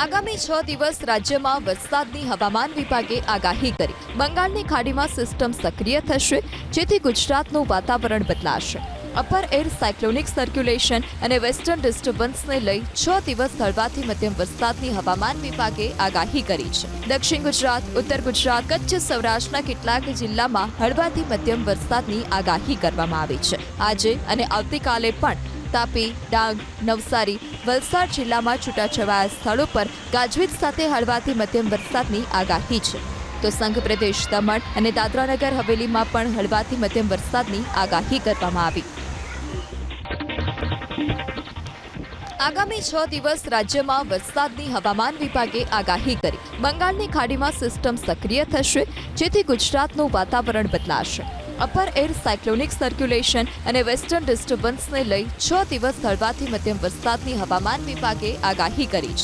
આગામી છ દિવસ રાજ્યમાં વરસાદની હવામાન વિભાગે આગાહી કરી. બંગાળની ખાડીમાં સિસ્ટમ સક્રિય થશે, જેથી ગુજરાતનું વાતાવરણ બદલાશે. અપર એર સાયક્લોનિક સર્ક્યુલેશન અને વેસ્ટર્ન ડિસ્ટર્બન્સને લઈ છ દિવસ હળવાથી મધ્યમ વરસાદની હવામાન વિભાગે આગાહી કરી છે. દક્ષિણ ગુજરાત, ઉત્તર ગુજરાત, કચ્છ, સૌરાષ્ટ્રના કેટલાક જિલ્લામાં હળવાથી મધ્યમ વરસાદની આગાહી કરવામાં આવી છે. આજે અને આવતીકાલે પણ તાપી, ડાંગ, નવસારી, વલસાડ જિલ્લામાં છૂટાછવાયા સ્થળો પર ગાજવીજ સાથે હળવાથી મધ્યમ વરસાદની આગાહી છે. તો સંઘ પ્રદેશ દમણ અને દાદરાનગર હવેલીમાં પણ હળવાથી મધ્યમ વરસાદની આગાહી કરવામાં આવી. આગામી છ દિવસ રાજ્યમાં વરસાદની હવામાન વિભાગે આગાહી કરી. બંગાળની ખાડીમાં સિસ્ટમ સક્રિય થશે, જેથી ગુજરાતનું વાતાવરણ બદલાશે. અપર એર સાયક્લોનિક સર્ક્યુલેશન અને વેસ્ટર્ન ડિસ્ટર્બન્સને લઈ છ દિવસ હળવાથી મધ્યમ વરસાદની હવામાન વિભાગે આગાહી કરી છે.